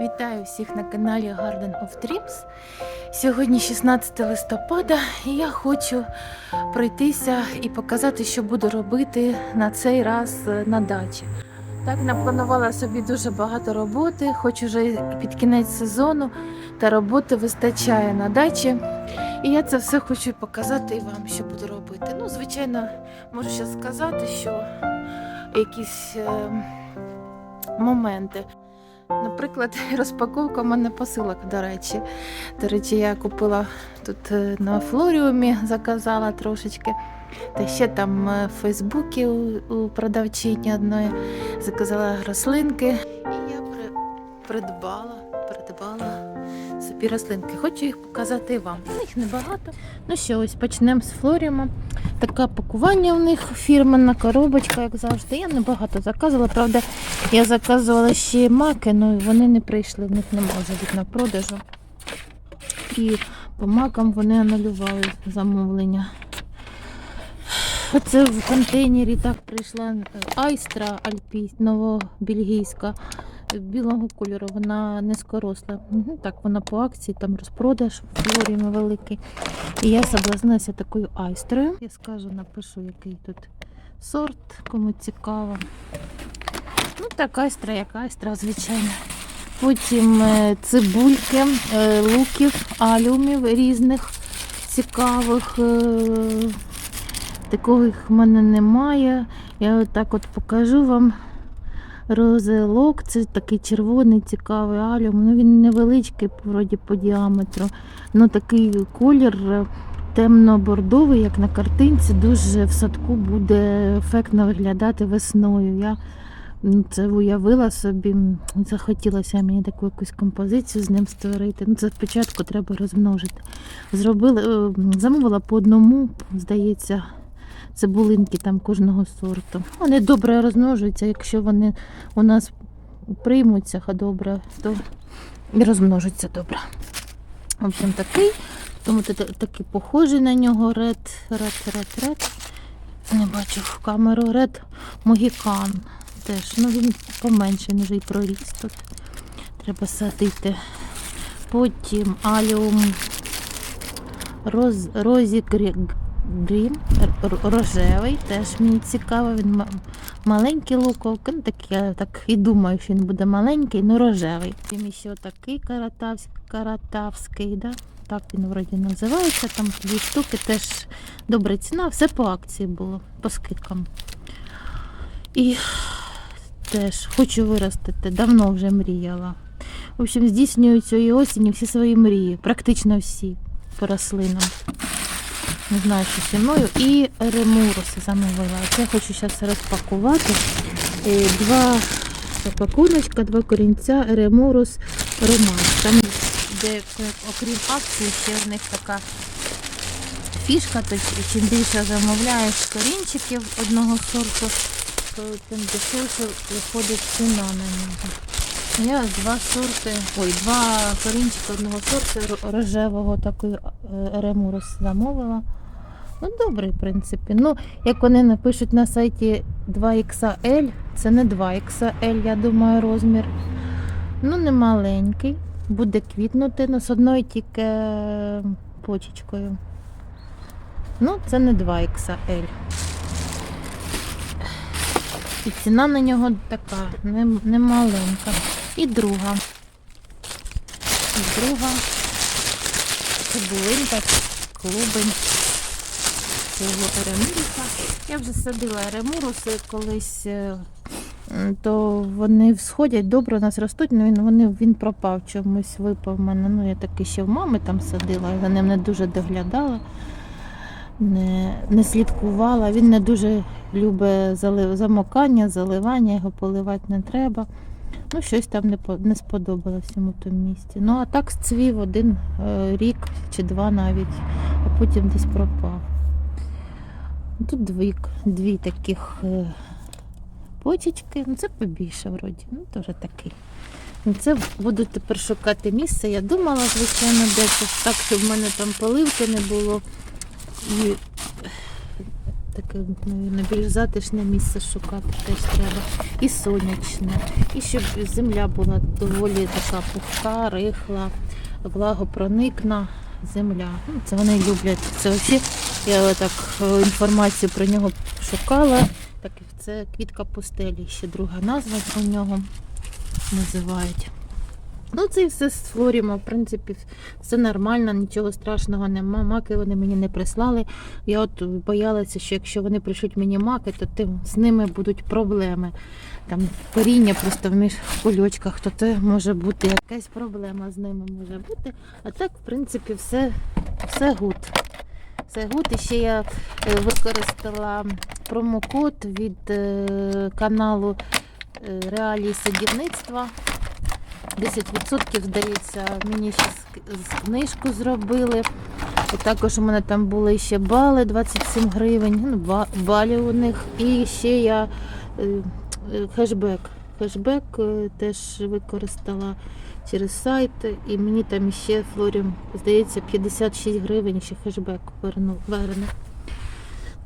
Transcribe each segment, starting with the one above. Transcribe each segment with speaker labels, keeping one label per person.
Speaker 1: Вітаю всіх на каналі Garden of Dreams. Сьогодні 16 листопада, і я хочу пройтися і показати, що буду робити на цей раз е, на дачі. Так, напланувала собі дуже багато роботи, хочу вже під кінець сезону, та роботи вистачає на дачі. І я це все хочу показати і вам, що буду робити. Ну, звичайно, можу ще сказати, що якісь е, моменти. Наприклад, розпаковка в мене посилок, до речі. До речі, я купила тут е, на флоріумі, заказала трошечки. Та ще там е, в Фейсбуці у, у продавчині одної заказала рослинки. І я при, придбала, придбала собі рослинки. Хочу їх показати вам. Їх небагато. Ну що, ось почнемо з флоріума. Таке пакування у них фірменна коробочка, як завжди. Я небагато заказувала. Правда, я заказувала ще маки, але вони не прийшли, в них не може бути на продажу. І по макам вони анулювали замовлення. Оце в контейнері так прийшла е, айстра альпійська, новобельгійська білого кольору, вона низькоросла. Мгм, Так, вона по акції, там розпродаж в флоріумі великий. І я соблазнилася такою айстрою. Я скажу, напишу, який тут сорт, кому цікаво. Ну, так, айстра, як айстра, звичайно. Потім е, цибульки, е, луків, алюмів різних цікавих. е, Такого їх в мене немає. Я отак от покажу вам. Розелок, це такий червоний цікавий алюм. Ну, він невеличкий, вроді по діаметру. Ну такий колір е, темно-бордовий, як на картинці, дуже в садку буде ефектно виглядати весною. Я це уявила собі, захотілося мені таку якусь композицію з ним створити. Ну, це спочатку треба розмножити. Зробили, е, замовила по одному, здається, цибулинки там кожного сорту. Вони добре розмножуються, якщо вони у нас приймуться добре, то і розмножаться добре. В общем, такий. Тому та- та- такий похожий на нього ред, ред, ред, ред. Не бачу в камеру ред Могікан. Теж, ну він поменше, він вже і проріс тут. Треба садити. Потім аліум роз, розі Р- рожевий, теж мені цікаво. Він маленький луковка, ну так я так і думаю, що він буде маленький, але рожевий. Потім ще такий каратавський, каратавський, да? так він вроді називається. Там дві штуки, теж добра ціна, все по акції було, по скидкам. І теж хочу виростити, давно вже мріяла. В общем, здійснюю цієї осені всі свої мрії, практично всі по рослинам. Не знаю, що зі мною. І ремуруси замовила. Я хочу зараз розпакувати. Е, Два пакуночка, два корінця, ремурус, роман. Там, де окрім акції, ще в них така фішка, то чим більше замовляєш корінчиків одного сорту, то тим дешевше виходить ціна на нього. Я два сорти, ой, два корінчика одного сорту рожевого такої е, ремурус замовила. Ну, добрий, в принципі. Ну, як вони напишуть на сайті 2XL, це не 2XL, я думаю, розмір. Ну, не маленький. Буде квітнути, ну, з одною тільки е, почечкою. Ну, це не 2XL. І ціна на нього така, не, не маленька. І друга. І друга цибулинка, клубень цього еремуруса. Я вже садила еремуруси колись, е, то вони всходять добре у нас ростуть, але він, вони, він пропав чомусь, випав в мене. Ну, я таки ще в мами там садила, за ним не дуже доглядала, не, не слідкувала. Він не дуже любить залив, замокання, заливання, його поливати не треба. Ну, щось там не, не сподобалось йому тому місці. Ну, а так цвів один е, рік чи два навіть, а потім десь пропав. Тут дві, дві таких е, почечки, ну це побільше вроді, ну теж такий. Ну, Це буду тепер шукати місце. Я думала, звичайно, де це так, щоб в мене там поливки не було. І таке, мабуть, більш затишне місце шукати теж треба. І сонячне. І щоб земля була доволі така пухка, рихла, влагопроникна земля. Ну, це вони люблять. Це взагалі, я так е, інформацію про нього шукала. Так, це квітка пустелі, ще друга назва про нього називають. Ну, це і все Флоріма, в принципі, все нормально, нічого страшного нема. Маки вони мені не прислали. Я от боялася, що якщо вони пришлють мені маки, то тим, з ними будуть проблеми. Там коріння просто в між кульочках, то це може бути якась проблема з ними може бути. А так, в принципі, все, все гуд. Все гуд. І ще я е, використала промокод від е, каналу е, Реалії садівництва. 10% здається, мені ще книжку зробили. І також у мене там були ще бали 27 гривень, ну, ба- балів у них. І ще я е, е, хешбек. Хешбек е, теж використала через сайт, і мені там ще Флорім, здається, 56 гривень ще хешбек верну.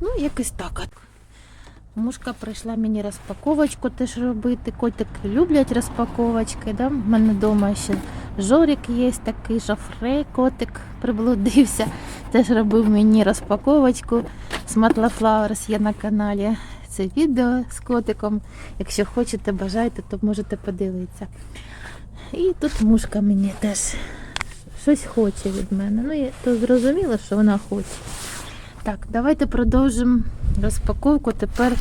Speaker 1: Ну, якось так. Мушка прийшла мені розпаковочку теж робити. Котики люблять розпаковочки. Да? У мене вдома ще Жорик є такий, Жофрей, котик приблудився. Теж робив мені розпаковочку. Сматла Flowers є на каналі. Це відео з котиком. Якщо хочете, бажаєте, то можете подивитися. І тут мушка мені теж щось хоче від мене. Ну, я то зрозуміла, що вона хоче. Так, давайте продовжимо розпаковку тепер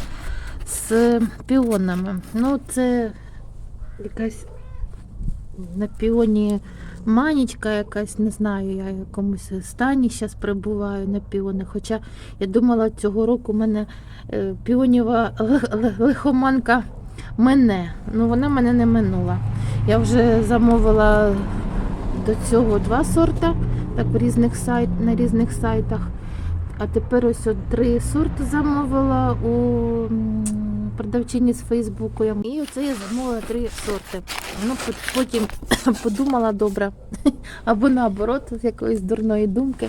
Speaker 1: з піонами. Ну, це якась на піоні манічка якась, не знаю, я в якомусь стані зараз прибуваю на піони. Хоча я думала, цього року в мене е, лих- лихоманка мене. Ну вона мене не минула. Я вже замовила до цього два сорта, так в різних сайт, на різних сайтах. А тепер ось три сорти замовила у продавчині з Фейсбуку. І оце я замовила три сорти. Ну, потім подумала добре, або наоборот, з якоїсь дурної думки.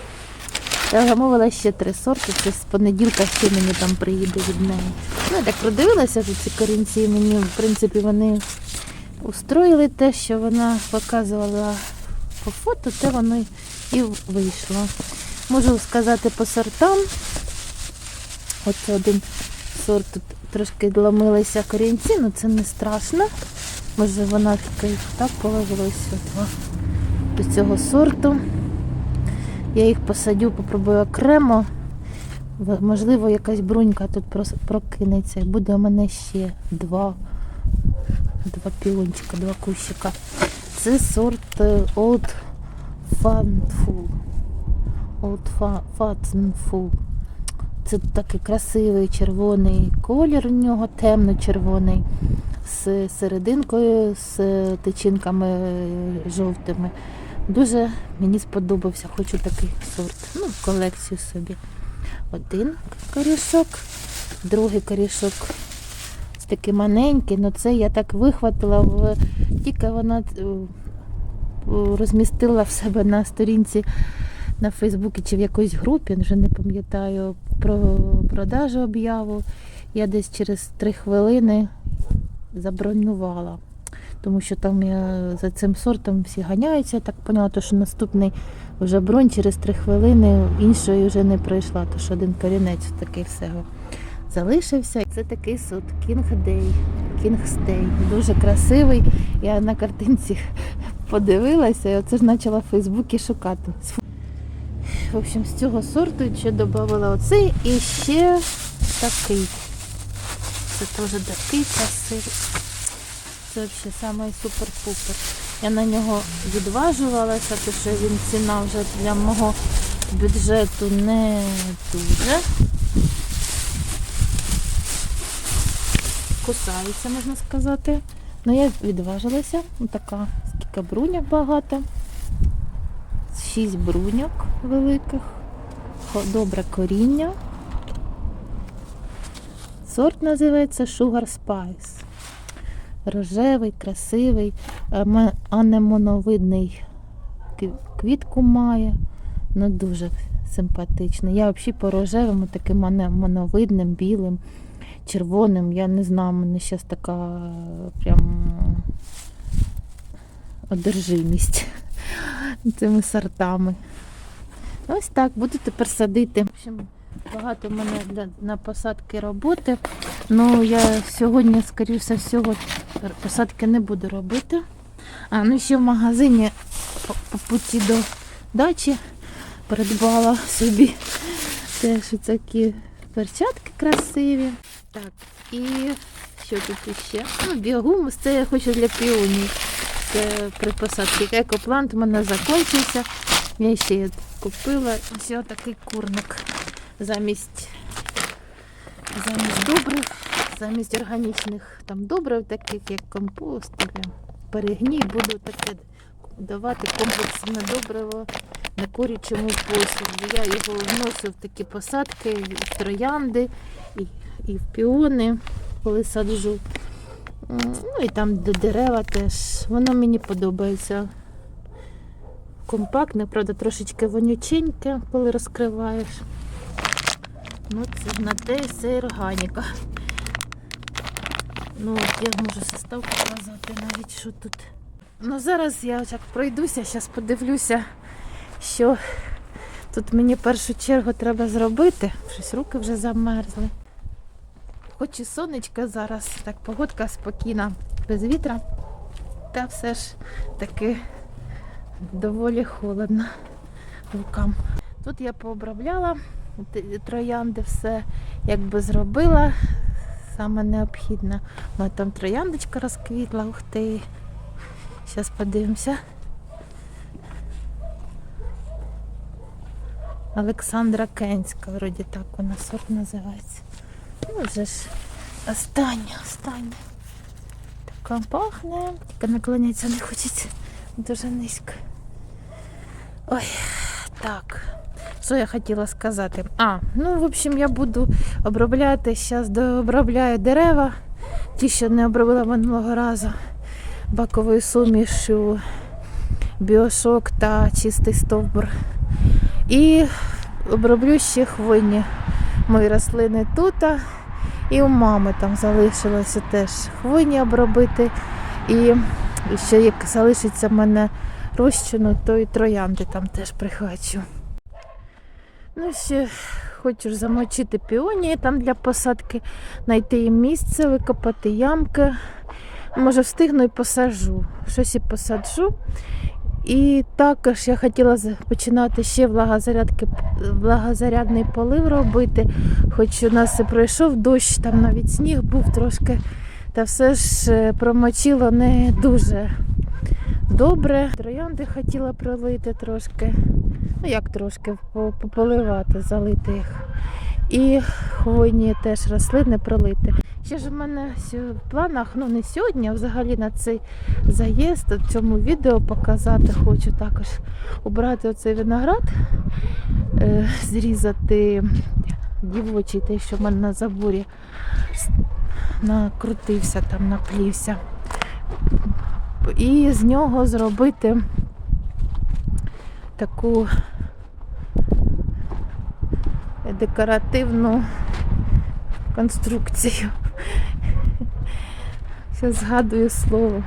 Speaker 1: Я замовила ще три сорти, це з понеділка ще мені там приїде від неї. Ну, я так продивилася тут ці корінці, мені, в принципі, вони устроїли те, що вона показувала по фото, те воно і вийшло. Можу сказати по сортам. Оце один сорт тут трошки ламилися корінці, але це не страшно. Може вона таки так положилася до цього сорту. Я їх посадю, попробую окремо. Можливо, якась брунька тут прокинеться. Буде у мене ще два, два піончика, два кущика. Це сорт е, Old Funful. Old Fa- Fattenful. Це такий красивий червоний колір у нього, темно-червоний, з серединкою, з тичинками е, жовтими. Дуже мені сподобався, хочу такий сорт. Ну, в колекцію собі. Один корішок, другий корішок такий маленький, але це я так вихватила, в... тільки вона е, розмістила в себе на сторінці на Фейсбуці чи в якоїсь групі, вже не пам'ятаю, про продажу об'яву. Я десь через три хвилини забронювала. Тому що там я за цим сортом всі ганяються, я так поняла, то що наступний вже бронь через три хвилини іншої вже не пройшла, то що один корінець такий всього залишився. Це такий сорт King Stay. Дуже красивий. Я на картинці подивилася і оце ж почала в Фейсбуці шукати. В общем, з цього сорту ще додавала оцей і ще такий. Це теж такий красивий. Це взагалі самий супер-пупер. Я на нього відважувалася, тому що він ціна вже для мого бюджету не дуже. Кусається, можна сказати. Ну я відважилася. Така, скільки бруньок багато. Шість бруньок великих. Добре коріння. Сорт називається Sugar Spice. Рожевий, красивий, анемоновидний квітку має. Ну дуже симпатичний. Я взагалі по рожевому, таким моно- моновидним, білим, червоним. Я не знаю, мене зараз така е, прям одержимість цими сортами. Ось так, буду тепер садити. В общем, багато в мене для, на посадки роботи. Ну, я сьогодні, скоріше всього, посадки не буду робити. А, ну ще в магазині по, по путі до дачі придбала собі теж такі перчатки красиві. Так, і що тут ще? Ну, біогумус, це я хочу для піонів. Це при посадці. Екоплант у мене закінчився. Я ще купила ось такий курник замість, замість добрив, замість органічних там добрив, таких як компост, перегній, буду таке давати комплексне добриво на курячому посуді. Я його вношу в такі посадки, в троянди, і, і в піони, коли саджу. Ну і там де дерева теж. Воно мені подобається. Компактне, правда, трошечки вонюченьке, коли розкриваєш. Ну, це на те це органіка. Ну, я можу состав показати навіть, що тут. Ну, зараз я так пройдуся, зараз подивлюся, що тут мені в першу чергу треба зробити. Щось руки вже замерзли. Хоч і сонечко зараз, так погодка спокійна, без вітра. Та все ж таки доволі холодно рукам. Тут я пообробляла троянди, все якби зробила. Саме необхідне. Ну, там трояндочка розквітла, ух ти. Зараз подивимося. Олександра Кенська, вроді так вона сорт називається. Ну, вже ж остання, остання. Така пахне, тільки наклонятися не хочеться дуже низько. Ой, так. Що я хотіла сказати? А, ну, в общем, я буду обробляти, зараз дообробляю дерева, ті, що не обробила минулого разу, баковою сумішю, біошок та чистий стовбур. І оброблю ще хвойні мої рослини тут. І у мами там залишилося теж хвойні обробити. І ще як залишиться в мене розчину, то і троянди там теж прихвачу. Ну, ще хочу замочити піонії там для посадки, знайти їм місце, викопати ямки. Може, встигну і посаджу. Щось і посаджу. І також я хотіла починати ще влагозарядки, влагозарядний полив робити. Хоч у нас і пройшов дощ, там навіть сніг був трошки, та все ж е, промочило не дуже добре. Троянди хотіла пролити трошки. Ну як трошки, пополивати, залити їх. І хвойні теж рослини пролити. Ще ж у мене в планах, ну не сьогодні, а взагалі на цей заїзд в цьому відео показати хочу також убрати оцей виноград, е, зрізати дівочий, те, що в мене на заборі накрутився, там наплівся. І з нього зробити таку декоративну конструкцію. Зараз згадую слово.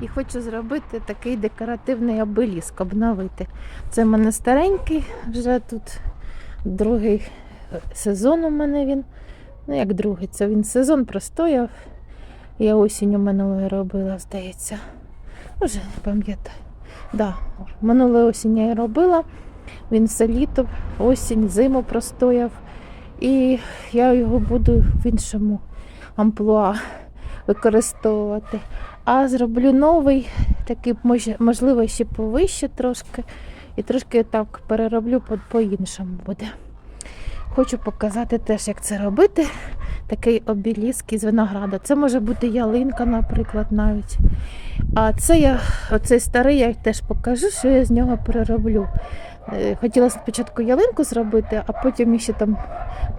Speaker 1: І хочу зробити такий декоративний обеліск, обновити. Це в мене старенький, вже тут другий сезон у мене він. Ну, як другий, це він сезон простояв. Я осінню минулої робила, здається. Вже не пам'ятаю. Да, минулої осінь я робила. Він все літо, осінь, зиму простояв. І я його буду в іншому амплуа використовувати. А зроблю новий, такий, можливо, ще повище трошки. І трошки так перероблю по- по-іншому буде. Хочу показати теж, як це робити. Такий обіліск із винограда. Це може бути ялинка, наприклад, навіть. А це я, оцей старий, я теж покажу, що я з нього перероблю. Е, Хотіла спочатку ялинку зробити, а потім ще там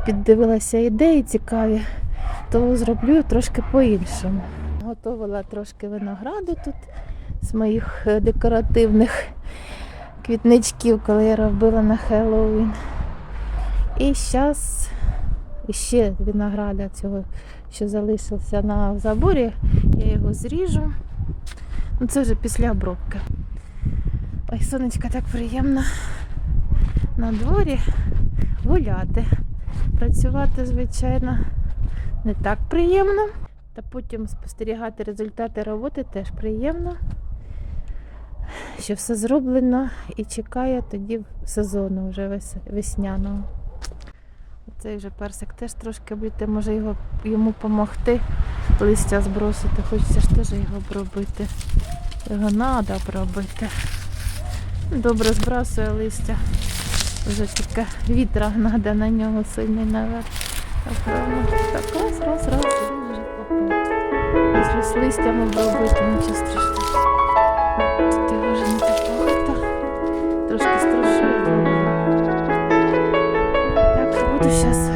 Speaker 1: піддивилася ідеї цікаві, то зроблю трошки по-іншому. Готувала трошки винограду тут з моїх е, декоративних квітничків, коли я робила на Хеллоуін. І зараз ще винограда цього, що залишився на заборі, я його зріжу. Ну, це вже після обробки. Ой, сонечко, так приємно на дворі гуляти. Працювати, звичайно, не так приємно. Та потім спостерігати результати роботи теж приємно. Що все зроблено і чекає тоді сезону вже вес- весняного. Цей вже персик теж трошки обійти, може його, йому допомогти листя збросити. Хочеться ж теж його обробити. Його треба обробити. Добре збрасує листя. Вже тільки вітра треба на нього сильний наверх. Так, раз, раз, раз. Якщо з листям обробити, нічого страшного. Ты вже не так багато. Трошки страшно. Так, буду зараз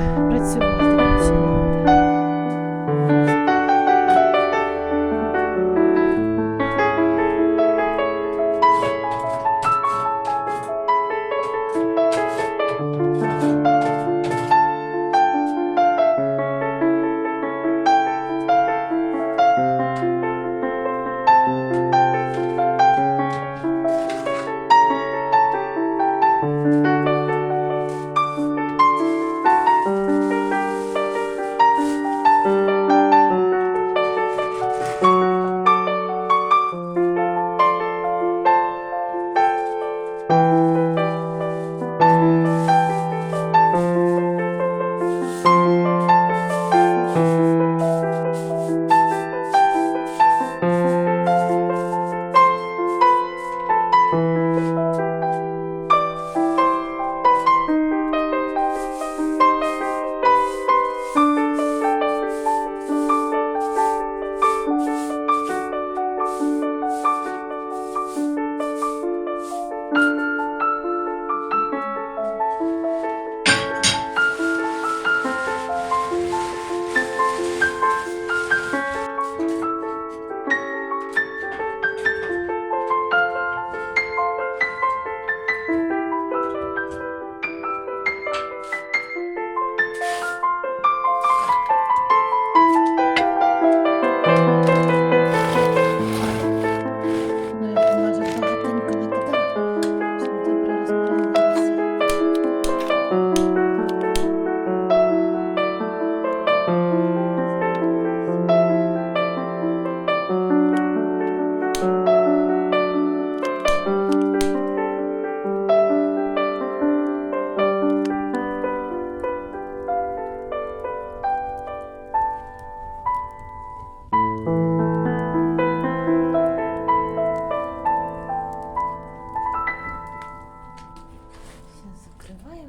Speaker 1: Сейчас.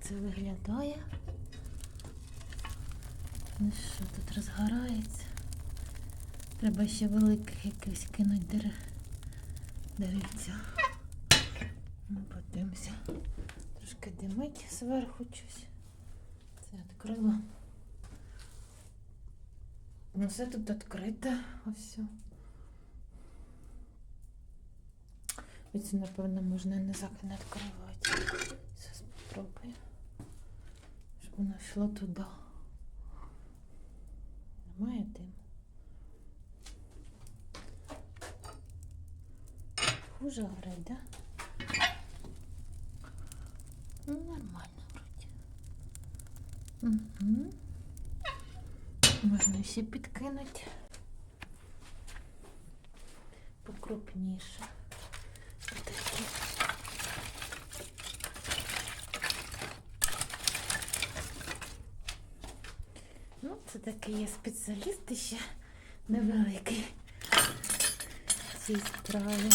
Speaker 1: Це виглядає. Ну що тут розгорається? Треба ще великих якихось кинуть дерев. Деревця. Ну, подивимося. Трошки димить зверху щось. Це відкрила. Ну, все тут відкрите. Ось. Оцю, напевно, можна не зак не відкривати. Зараз спробую. Щоб воно йшло туди. Немає диму. Хуже горить, да? Ну, нормально вроді. Угу. Можна ще підкинути. Покрупніше. Отакі. Ну, це такий є спеціаліст ще невеликий в цій справі.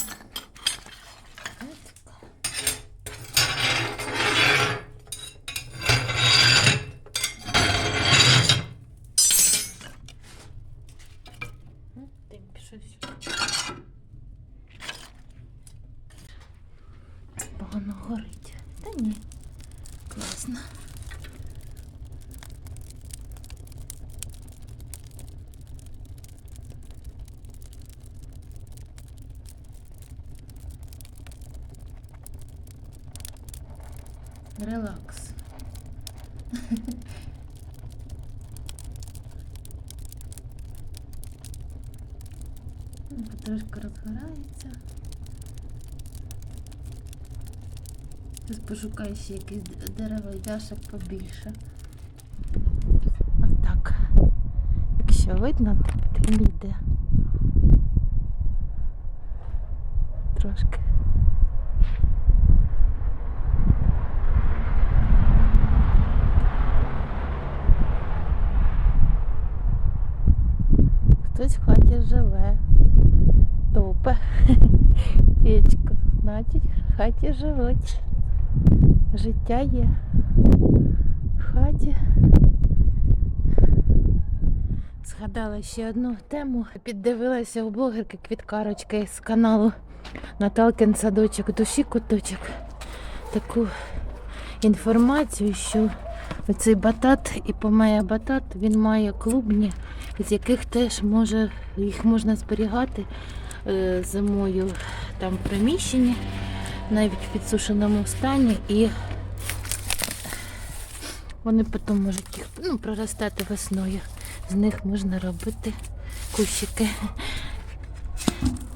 Speaker 1: Потрошки розгорається. Зараз пошукаю ще якесь д- дерево яшек побільше. Отак. Якщо видно, то йде. Трошки. Хтось в хаті живе. Топе. Печка. Значить, в хаті живуть. Життя є. В хаті. Згадала ще одну тему. Піддивилася у блогерки квіткарочки з каналу Наталкин садочок душі куточок. Таку інформацію, що оцей батат і помея батат, він має клубні, з яких теж може, їх можна зберігати зимою там в приміщенні, навіть в підсушеному стані, і вони потім можуть їх ну, проростати весною. З них можна робити кущики,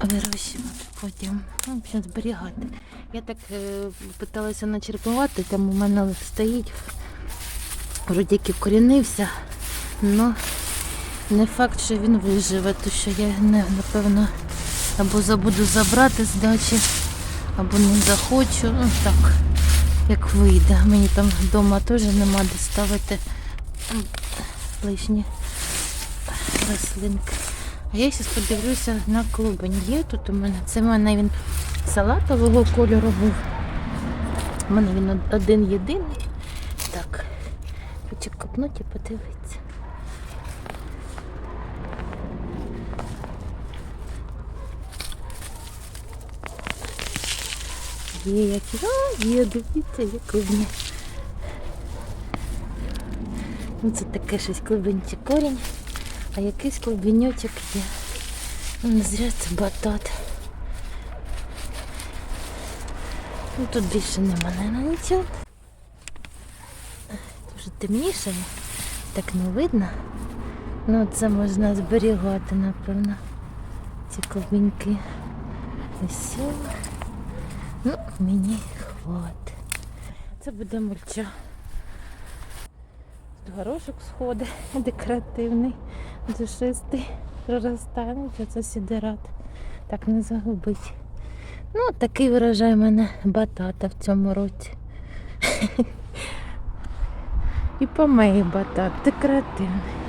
Speaker 1: вирощувати потім, ну, зберігати. Я так е, питалася начерпувати, там у мене стоїть, вроді вкорінився, але не факт, що він виживе, то що я напевно або забуду забрати з дачі, або не захочу. Ну так, як вийде. Мені там вдома теж нема де ставити лишні рослинки. А я зараз подивлюся на клубень. Є тут у мене. Це в мене він салатового кольору був. У мене він один єдиний. Так, хочу копнути і подивитися. Є які. А, є, дивіться, є клубні. Ну, це таке щось клубенчик корінь, а якийсь клубеньочок є. Ну, не зря це батат. Ну, тут більше нема, наверное, нічого. Вже темніше, так не видно. Ну, це можна зберігати, напевно. Ці клубеньки. Ось. Ну, мені хватить. Це буде мульча. Горошок сходить, декоративний, душистий, проростає, що це сідерат. Так не загубить. Ну, такий виражає мене батата в цьому році. І помеї батат, декоративний.